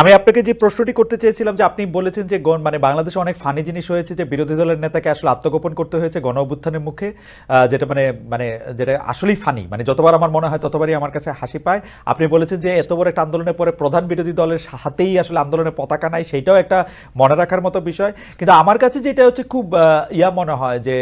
আমি আপনাকে যে প্রশ্নটি করতে চেয়েছিলাম যে আপনি বলেছেন যে গণ মানে বাংলাদেশে অনেক ফানি জিনিস হয়েছে যে বিরোধী দলের নেতাকে আসলে আত্মগোপন করতে হয়েছে গণ অভ্যুত্থানের মুখে যেটা মানে মানে যেটা আসলেই ফানি মানে যতবার আমার মনে হয় ততবারই আমার কাছে হাসি পায়। আপনি বলেছেন যে এত বড় একটা আন্দোলনের পরে প্রধান বিরোধী দলের হাতেই আসলে আন্দোলনের পতাকা নাই, সেটাও একটা মনে রাখার মতো বিষয়। কিন্তু আমার কাছে যেটা হচ্ছে খুব ইয়া মনে হয় যে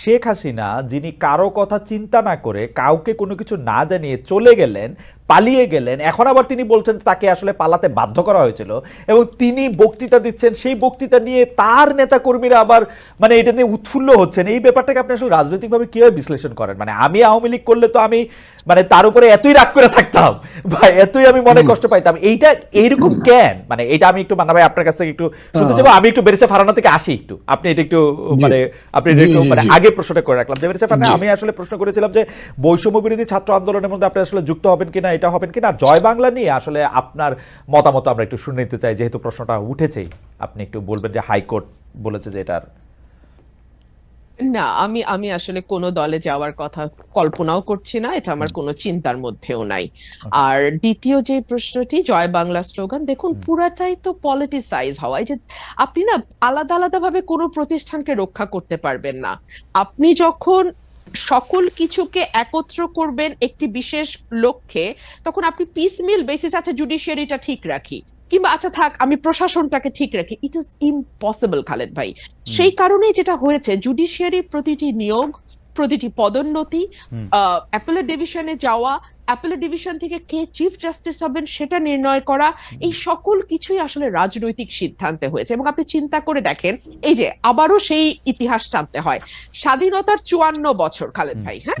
শেখ হাসিনা, যিনি কারও কথা চিন্তা না করে কাউকে কোনো কিছু না জানিয়ে চলে গেলেন পালিয়ে গেলেন। এখন আবার তিনি বলছেন তাকে আসলে পালাতে বাধ্য করা হয়েছিল এবং তিনি বক্তৃতা দিচ্ছেন। সেই বক্তৃতা নিয়ে তার নেতা কর্মীরা আবার মানে এটা নিয়ে উৎফুল্ল হচ্ছেন। এই ব্যাপারটাকে আপনি আসলে রাজনৈতিকভাবে কীভাবে বিশ্লেষণ করেন? মানে আমি আওয়ামী লীগ করলে তো আমি মানে তার উপরে এতই রাগ করে থাকতাম বা এতই আমি মনে কষ্ট পাইতাম। এইটা এইরকম কেন? মানে এটা আমি একটু মানা ভাই আপনার কাছ থেকে একটু শুনতে চাবো। আমি একটু বেরেসে ফারানা থেকে আসি একটু। আপনি এটা একটু মানে আপনি এটা একটু মানে আগে প্রশ্নটা করে রাখলাম। যে বেরেসে ফারানা আমি আসলে প্রশ্ন করেছিলাম যে বৈষম্য বিরোধী ছাত্র আন্দোলনের মধ্যে আপনি আসলে যুক্ত হবেন কিনা এটা হবেন কিনা? জয় বাংলা নিয়ে আসলে আপনার মতামত আমরা একটু শুনে নিতে চাই যেহেতু প্রশ্নটা উঠেছেই। আপনি একটু বলবেন যে হাইকোর্ট বলেছে যে এটার না আমি আমি আসলে কোনো দলে যাওয়ার কথা কল্পনাও করছি না এটা আমার কোনো চিন্তার মধ্যেও নাই। আর দ্বিতীয় যে প্রশ্নটি জয় বাংলা স্লোগান দেখুন পুরাটাই তো পলিটিসাইজ হওয়া এই যে আপনি না আলাদা আলাদা ভাবে কোনো প্রতিষ্ঠানকে রক্ষা করতে পারবেন না। আপনি যখন সকল কিছুকে একত্র করবেন একটি বিশেষ লক্ষ্যে তখন আপনি পিসমিল বেসিস আছে জুডিশিয়ারিটা ঠিক রাখি। কিংবা আচ্ছা থাক আমি প্রশাসনটাকে ঠিক রাখি। ইট ইজ ইম্পসিবল খালেদ ভাই। সেই কারণে যেটা হয়েছে জুডিশিয়ারি প্রতিটি নিয়োগ প্রতিটি পদোন্নতি। অ্যাপেলের ডিভিশনে যাওয়া অ্যাপেলের ডিভিশন থেকে কে চিফ জাস্টিস হবেন সেটা নির্ণয় করা এই সকল কিছুই আসলে রাজনৈতিক সিদ্ধান্তে হয়েছে। এবং আপনি চিন্তা করে দেখেন এই যে আবারও সেই ইতিহাস টানতে হয়। স্বাধীনতার চুয়ান্ন বছর খালেদ ভাই হ্যাঁ?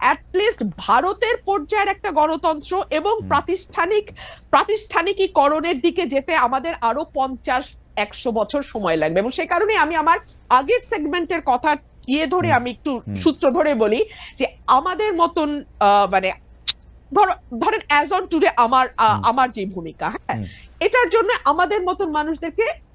অ্যাটলিস্ট ভারতের পর্যায়ের একটা গণতন্ত্র এবং প্রাতিষ্ঠানিক প্রাতিষ্ঠানিকীকরণের দিকে যেতে আমাদের আরও পঞ্চাশ একশো বছর সময় লাগবে। এবং সে কারণে আমি আমার আগের সেগমেন্টের কথা ইয়ে ধরে আমি একটু সূত্র ধরে বলি যে আমাদের মতন আহ, মানে ধরো ধরেন অ্যাজ অন টুডে আমার আমার যে ভূমিকা হ্যাঁ? এটার জন্য আমাদের মতন মানুষদেরকে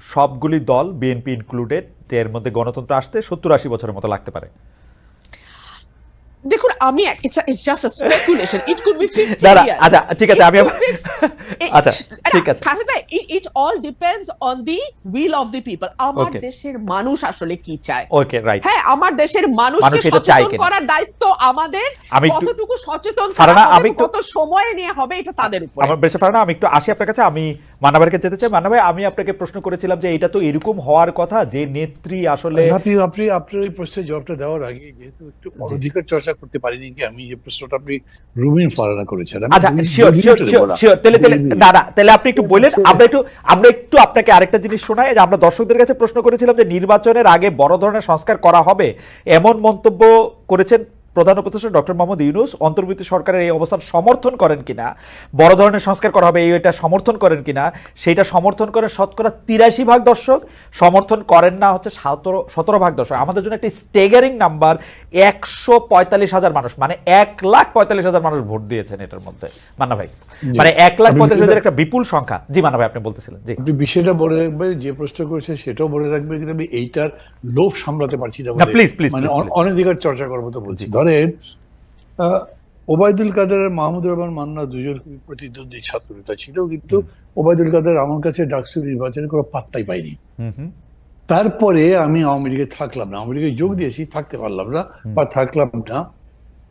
সবগুলি দল বিএনপি ইনক্লুডেড এর মধ্যে গণতন্ত্র আসতে সত্তর আশি বছরের মতো লাগতে পারে। দেখুন আমি it's it's just a speculation it could be 50 দাঁড়া আচ্ছা ঠিক আছে আমি আচ্ছা ঠিক আছে। It all depends on the will of the people আমার দেশের মানুষ আসলে কি চায়? ওকে রাইট হ্যাঁ আমার দেশের মানুষকে সচেতন করার দায়িত্ব আমাদের। আমি কতটুকু সচেতন করা আমি কত সময় নিয়ে হবে এটা তাদের উপর। আমার বেশি ফারানা আমি একটু আসি আপনার কাছে আমি মান্নাভাইকে যেতে চাই। মান্না আমি আপনাকে প্রশ্ন করেছিলাম যে এটা তো এরকম হওয়ার কথা যে নেত্রী আসলে আপনি আপনি আপনার এই প্রশ্নের জবাবটা দেওয়ার আগে যেহেতু একটু অধিকার চর্চা করতে পারিনি কি আমি যে প্রশ্নটা আপনি রুমিন ফারানা করেছেন আচ্ছা শিওর শিওর শিওর তাহলে তাহলে না না তাহলে আপনি একটু বললেন আমরা একটু আমরা একটু আপনাকে আরেকটা জিনিস শোনাই যে আমরা দর্শকদের কাছে প্রশ্ন করেছিলাম যে নির্বাচনের আগে বড় ধরনের সংস্কার করা হবে এমন মন্তব্য করেছেন প্রধান উপদেষ্টা ডক্টর মোহাম্মদ ইউনুস অন্তর্বর্তী সরকারের এই অবস্থান সমর্থন করেন কিনা বড় ধরনের সংস্কার করা হবে এই এটা সমর্থন করেন কিনা সেটা সমর্থন করেন শতকরা তিরাশি ভাগ দর্শক সমর্থন করেন না হচ্ছে সতেরো সতেরো ভাগ দর্শক। আমাদের জন্য একটি স্টেগারিং নাম্বার একশো পঁয়তাল্লিশ হাজার মানুষ মানে এক লাখ পঁয়তাল্লিশ হাজার মানুষ ভোট দিয়েছেন এটার মধ্যে। মান্না ভাই মানে এক লাখ পঁয়তাল্লিশ হাজার একটা বিপুল সংখ্যা। জি মান্না ভাই আপনি বলতেছিলেন জি। বিষয়টা বলে রাখবেন যে প্রশ্ন করেছে সেটাও বলে রাখবেন কিন্তু আমি এইটার লোভ সামলাতে পারছি না please, please, মানে please, অন- অনধিকার চর্চা করব তো বলছি। ধরেন আহ, ওবায়দুল কাদের আর মাহমুদুর রহমান মান্না দুজন খুবই প্রতিদ্বন্দ্বী ছাত্র নেতা ছিল কিন্তু ওবায়দুল কাদের আমার কাছে ডাকসু নির্বাচনে কোনো পাত্তাই পাইনি তারপরে আমি আওয়ামী লীগে থাকলাম না আওয়ামী লীগে যোগ দিয়েছি থাকতে পারলাম না বা থাকলাম না।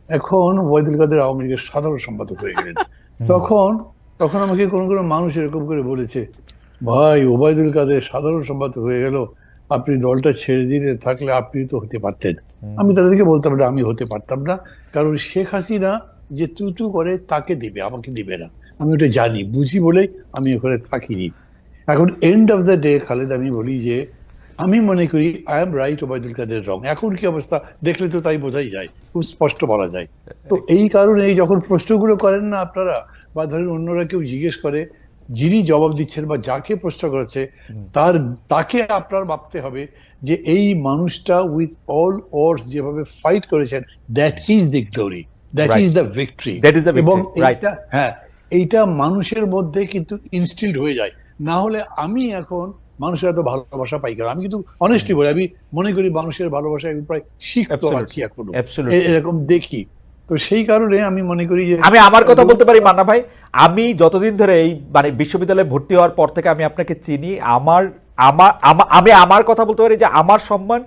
এখন ওবায়দুল কাদের আওয়ামী লীগের সাধারণ সম্পাদক হয়ে গেলেন। তখন তখন আমাকে কোন কোনো মানুষ এরকম করে বলেছে ভাই ওবায়দুল কাদের সাধারণ সম্পাদক হয়ে গেল আপনি দলটা ছেড়ে দিয়ে থাকলে আপনি তো হতে পারতেন। আমি তাদেরকে বলতাম না আমি হতে পারতাম না। কারণ শেখ হাসিনা যে তু তু করে তাকে দিবে আমাকে দিবে না। আমি ওটা জানি বুঝি বলেই আমি ওখানে থাকিনি। এখন end of the day Khaled আমি বলি যে আমি মনে করি I am right Obaidul Quader wrong এখন কি অবস্থা? দেখলে তো তাই বোঝাই যায় খুব স্পষ্ট বলা যায়। তো এই কারণে যখন প্রশ্নগুলো করেন না আপনারা বা ধরেন অন্যরা কেউ জিজ্ঞেস করে যিনি জবাব দিচ্ছেন বা যাকে প্রশ্ন করেছে তার তাকে আপনার ভাবতে হবে যে এই মানুষটা উইথ অল ওয়ার্স যেভাবে ফাইট করেছেন that is the glory that is the victory is the এবং. এইটা হ্যাঁ এইটা মানুষের মধ্যে কিন্তু ইনস্টিলড হয়ে যায়। না হলে আমি এখন মানুষের এত ভালোবাসা পাই কেন? আমি কিন্তু অনেস্টলি বলি আমি মনে করি মানুষের ভালোবাসা আমি প্রায় শিখতে. পারছি এখনও। এরকম দেখি। তো সেই কারণে আমি মনে করি যে আমি আমার কথা বলতে পারি মান্না ভাই। আমি যতদিন ধরে এই মানে বিশ্ববিদ্যালয়ে ভর্তি হওয়ার পর থেকে আমি আপনাকে চিনি আমার আমার আমি আমার কথা বলতে পারি যে আমার সম্মান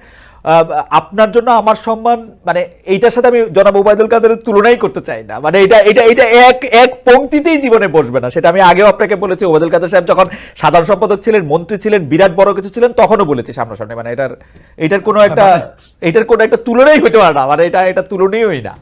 আপনার জন্য আমার সম্মান মানে এইটার সাথে আমি জনাব ওবায়দুল কাদের তুলনাই করতে চাই না। মানে এটা এটা এটা এক এক পংক্তিতেই জীবনে বসবে না। সেটা আমি আগেও আপনাকে বলেছি ওবায়দুল কাদের সাহেব যখন সাধারণ সম্পাদক ছিলেন মন্ত্রী ছিলেন বিরাট বড় কিছু ছিলেন তখনও বলেছি সামনাসামনি। মানে এটার এটার কোনো একটা এটার কোনো একটা তুলনাই হতে পারে না। মানে এটা এটা তুলনীয়ই না।